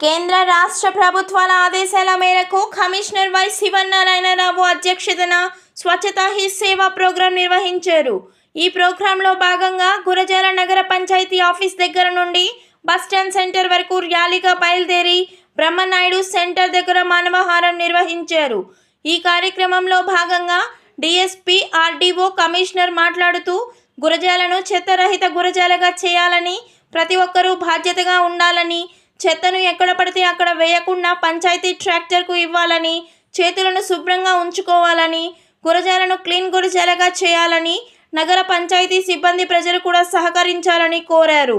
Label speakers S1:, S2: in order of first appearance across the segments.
S1: కేంద్ర రాష్ట్ర ప్రభుత్వాల ఆదేశాల మేరకు కమిషనర్ వై శివనారాయణరావు అధ్యక్షతన స్వచ్ఛతా హీ సేవా ప్రోగ్రాం నిర్వహించారు. ఈ ప్రోగ్రాంలో భాగంగా గురజాల నగర పంచాయతీ ఆఫీస్ దగ్గర నుండి బస్ స్టాండ్ సెంటర్ వరకు ర్యాలీగా బయలుదేరి బ్రహ్మనాయుడు సెంటర్ దగ్గర మానవహారం నిర్వహించారు. ఈ కార్యక్రమంలో భాగంగా డిఎస్పి ఆర్డీఓ కమిషనర్ మాట్లాడుతూ గురజాలను చెత్తరహిత గురజాలగా చేయాలని ప్రతి ఒక్కరూ బాధ్యతగా ఉండాలని చెత్తను ఎక్కడ పడితే అక్కడ వేయకుండా పంచాయతీ ట్రాక్టర్కు ఇవ్వాలని చేతులను శుభ్రంగా ఉంచుకోవాలని గురజాలను క్లీన్ గురజాలగా చేయాలని నగర పంచాయతీ సిబ్బంది ప్రజలు కూడా సహకరించాలని కోరారు.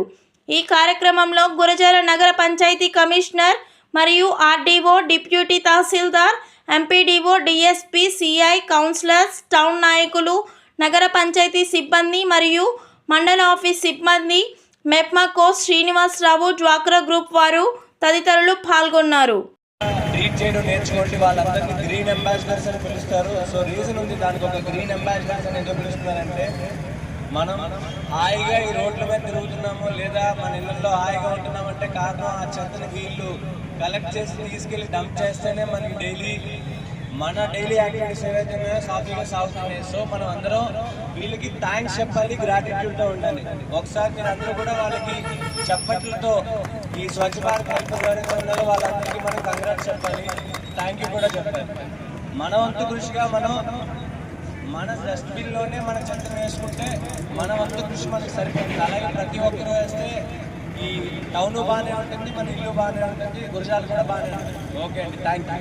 S1: ఈ కార్యక్రమంలో గురజాల నగర పంచాయతీ కమిషనర్ మరియు RDO deputy tahsildar MPDO DSP CI councillors town నాయకులు నగర పంచాయతీ సిబ్బంది మరియు మండల ఆఫీస్ సిబ్బంది మెప్మా కోస్ శ్రీనివాసరావు డ్వాక్రా గ్రూప్ వారు తదితరులు పాల్గొన్నారు.
S2: ట్రీట్ చేయడం నేర్చుకోండి. వాళ్ళందరికీ గ్రీన్ అంబాసిడర్స్ అని పిలుస్తారు. సో రీజన్ ఉంది. దానికి ఒక గ్రీన్ అంబాసిడర్స్ అని ఎందుకు పిలుస్తున్నారంటే మనం హాయిగా ఈ రోడ్ల మీద తిరుగుతున్నాము లేదా మన ఇళ్ళల్లో హాయిగా ఉంటున్నామంటే కారణం ఆ చెత్తని వీళ్ళు కలెక్ట్ చేసి తీసుకెళ్ళి డంప్ చేస్తేనే మనకి డైలీ మన డైలీ యాక్టివిటీస్ ఏవైతే ఉన్నాయో సాఫీగా సాగుతున్నాయి. సో మనం అందరం వీళ్ళకి థ్యాంక్స్ చెప్పాలి గ్రాటిట్యూడ్తో ఉండాలి. ఒకసారి మీరు అందరూ కూడా వాళ్ళకి చప్పట్లతో ఈ స్వచ్ఛ భారత్ హెల్ప్ ఎవరైతే ఉన్నారో వాళ్ళందరికీ మనం కంగ్రాట్స్ చెప్పాలి. థ్యాంక్ యూ కూడా చెప్పాలి. మన వంతు కృషిగా మనం మన డస్ట్బిన్లోనే మన చెత్త వేసుకుంటే మన వంతు కృషి మనకు సరిపోతుంది. అలాగే ప్రతి ఒక్కరు వేస్తే ఈ టౌన్ బాగానే ఉంటుంది మన ఇల్లు బాగానే ఉంటుంది గురజాలు కూడా బాగానే ఉంటుంది ఓకే అండి. Thank you